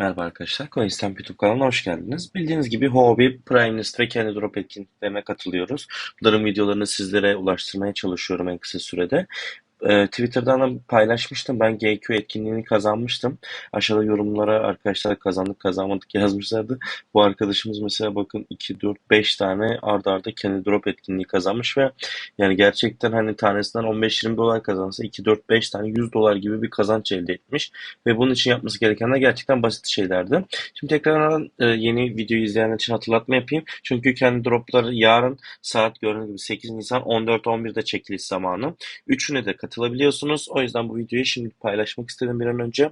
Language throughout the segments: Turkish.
Merhaba arkadaşlar, Coinstamp YouTube kanalına hoş geldiniz. Bildiğiniz gibi Huobi, Primelist ve Kendi Drop etkinliklerine katılıyoruz. Bunların videolarını sizlere ulaştırmaya çalışıyorum en kısa sürede. Ee, Twitter'dan da paylaşmıştım. Ben GQ etkinliğini kazanmıştım. Aşağıda yorumlara arkadaşlar kazandık kazanmadık yazmışlardı. Bu arkadaşımız mesela bakın 2, 4, 5 tane arda arda kendi drop etkinliği kazanmış ve yani gerçekten hani tanesinden 15-20 dolar kazansa 2, 4, 5 tane 100 dolar gibi bir kazanç elde etmiş. Ve bunun için yapması gerekenler gerçekten basit şeylerdi. Şimdi tekrardan e, yeni videoyu izleyenler için hatırlatma yapayım. Çünkü kendi dropları yarın saat gördüğünüz gibi 8 Nisan 14-11'de çekiliş zamanı. Üçüne de katılabiliyorsunuz. O yüzden bu videoyu şimdi paylaşmak istedim bir an önce.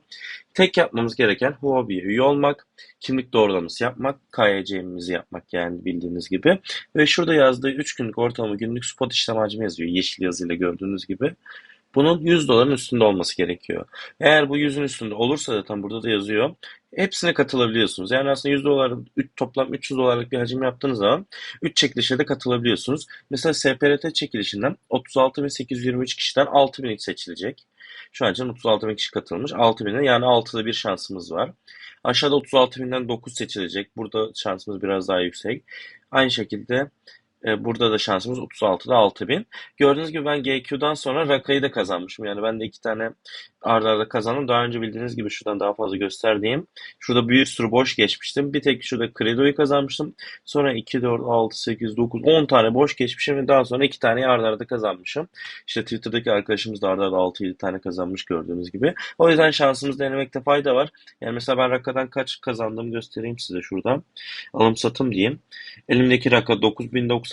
Tek yapmamız gereken Huobi'ye üye olmak, kimlik doğrulaması yapmak, KYC'mizi yapmak yani bildiğiniz gibi. Ve şurada yazdığı 3 günlük ortalama günlük spot işlem hacmi yazıyor yeşil yazıyla gördüğünüz gibi. Bunun 100 doların üstünde olması gerekiyor. Eğer bu 100'ün üstünde olursa zaten burada da yazıyor. Hepsine katılabiliyorsunuz. Yani aslında 100 dolar, toplam 300 dolarlık bir hacim yaptığınız zaman 3 çekilişe de katılabiliyorsunuz. Mesela SPRT çekilişinden 36.823 kişiden 6.000 seçilecek. Şu an için 36.000 kişi katılmış. 6.000'e yani 6'da bir şansımız var. Aşağıda 36.000'den 9 seçilecek. Burada şansımız biraz daha yüksek. Aynı şekilde burada da şansımız 36'da 6000. Gördüğünüz gibi ben GQ'dan sonra Raka'yı da kazanmışım. Yani ben de iki tane arda arda kazandım. Daha önce bildiğiniz gibi şuradan daha fazla gösterdiğim. Şurada bir sürü boş geçmiştim. Bir tek şurada Credo'yu kazanmıştım. Sonra 2, 4, 6, 8, 9, 10 tane boş geçmişim ve daha sonra iki tane arda arda kazanmışım. İşte Twitter'daki arkadaşımız da arda arda 6-7 tane kazanmış gördüğünüz gibi. O yüzden şansımız denemekte fayda var. Yani mesela ben Raka'dan kaç kazandığımı göstereyim size şuradan. Alım satım diyeyim. Elimdeki Raka 9090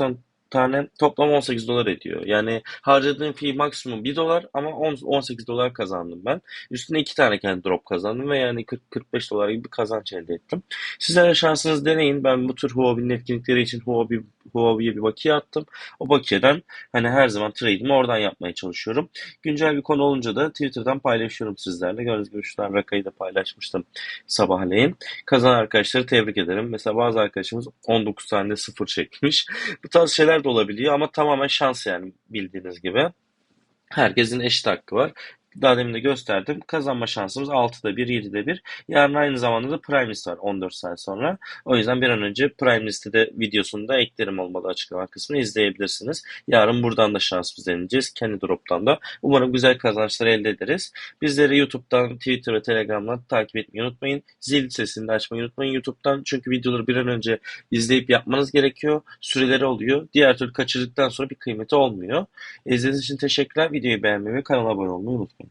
tane toplam 18 dolar ediyor. Yani harcadığım fee maksimum 1 dolar ama 10, 18 dolar kazandım ben. Üstüne 2 tane kendi drop kazandım ve yani 40-45 dolar gibi bir kazanç elde ettim. Sizler de şansınız deneyin. Ben bu tür Huobi'nin etkinlikleri için Huobi, Huobi'ye bir bakiye attım. O bakiyeden hani her zaman trade'imi oradan yapmaya çalışıyorum. Güncel bir konu olunca da Twitter'dan paylaşıyorum sizlerle. Gördüğünüz gibi şuradan Raka'yı da paylaşmıştım sabahleyin. Kazanan arkadaşları tebrik ederim. Mesela bazı arkadaşımız 19 tane sıfır çekmiş. Bu tarz şeyler de olabiliyor ama tamamen şans yani bildiğiniz gibi. Herkesin eşit hakkı var. Daha demin de gösterdim. Kazanma şansımız 6'da 1, 7'de 1. Yarın aynı zamanda da Prime List var 14 saat sonra. O yüzden bir an önce Prime List'e de videosunu da eklerim olmalı açıklama kısmını izleyebilirsiniz. Yarın buradan da şansımız deneyeceğiz. Kendi drop'tan da. Umarım güzel kazançlar elde ederiz. Bizleri YouTube'dan, Twitter ve Telegram'dan takip etmeyi unutmayın. Zil sesini de açmayı unutmayın YouTube'dan. Çünkü videoları bir an önce izleyip yapmanız gerekiyor. Süreleri oluyor. Diğer türlü kaçırdıktan sonra bir kıymeti olmuyor. İzlediğiniz için teşekkürler. Videoyu beğenmeyi ve kanala abone olmayı unutmayın.